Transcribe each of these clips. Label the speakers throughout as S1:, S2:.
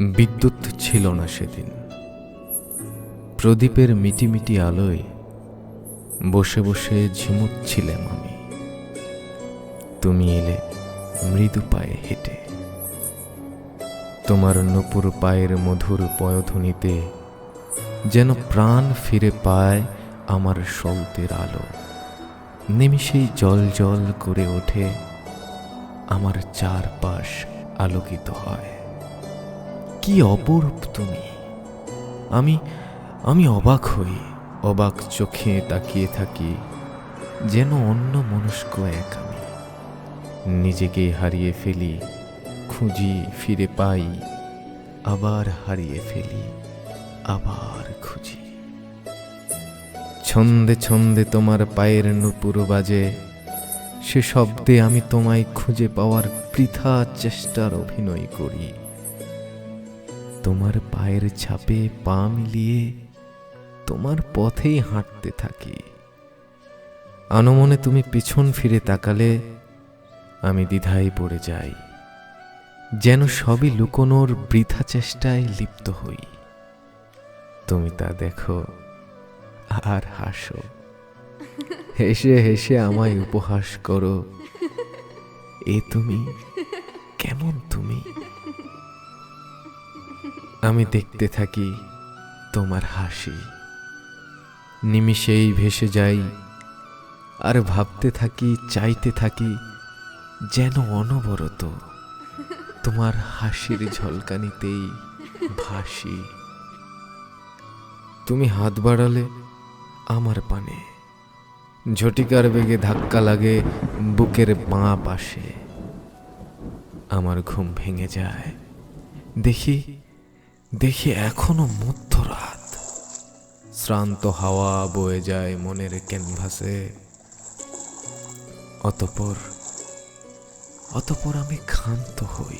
S1: বিদ্যুৎ ছিল না সেদিন। প্রদীপের মিটিমিটি আলোয় বসে বসে ঝিমুচ্ছিলাম আমি। তুমি এলে মৃদু পায়ে হেঁটে। তোমার নপুর পায়ের মধুর পয়ধ্বনিতে যেন প্রাণ ফিরে পায় আমার সলতের আলো। নিমিষেই জল জল করে ওঠে, আমার চারপাশ আলোকিত হয়। কি অপরূপ তুমি? আমি আমি অবাক হই, অবাক চোখে তাকিয়ে থাকি, যেন অন্য মনস্ক এক আমি। নিজেকে হারিয়ে ফেলি, খুঁজি ফিরে পাই, আবার হারিয়ে ফেলি, আবার খুঁজি। ছন্দে ছন্দে তোমার পায়ের নুপুর বাজে, সে শব্দে আমি তোমায় খুঁজে পাওয়ার পৃথা চেষ্টার অভিনয় করি। তোমার পায়ের ছাপে পা মিলিয়ে তোমার পথেই হাঁটতে থাকি। আনমনে তুমি পিছন ফিরে তাকালে আমি দ্বিধায় পড়ে যাই। যেন সবই লুকোনোর বৃথা চেষ্টায় লিপ্ত হই। তুমি তা দেখো, আর হাসো। হেসে হেসে আমায় উপহাস করো। এ তুমি? কেমন তুমি? আমি দেখতে থাকি তোমার হাসি। নিমিষেই ভেসে যাই আর ভাবতে থাকি, চাইতে থাকি যেন অনবরত তোমার হাসির ঝলকানিতেই ভাসি। তুমি হাত বাড়ালে আমার পানে, ঝটিকার বেগে ধাক্কা লাগে বুকের বাঁ পাশে। আমার ঘুম ভেঙে যায়, দেখি দেখি এখনও মধ্যরাত। শ্রান্ত হাওয়া বয়ে যায় মনের ক্যানভাসে। অতপর অতপর আমি ক্ষান্ত হই।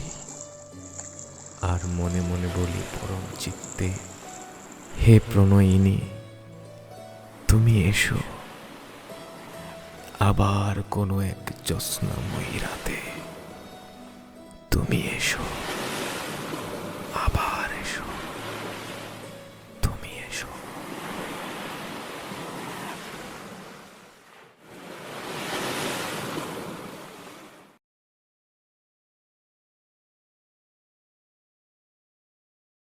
S1: আর মনে মনে বলি পরম চিত্তে, হে প্রণয়িনী, তুমি এসো। আবার কোনো এক জ্যোৎস্নাময়ী রাতে তুমি এসো।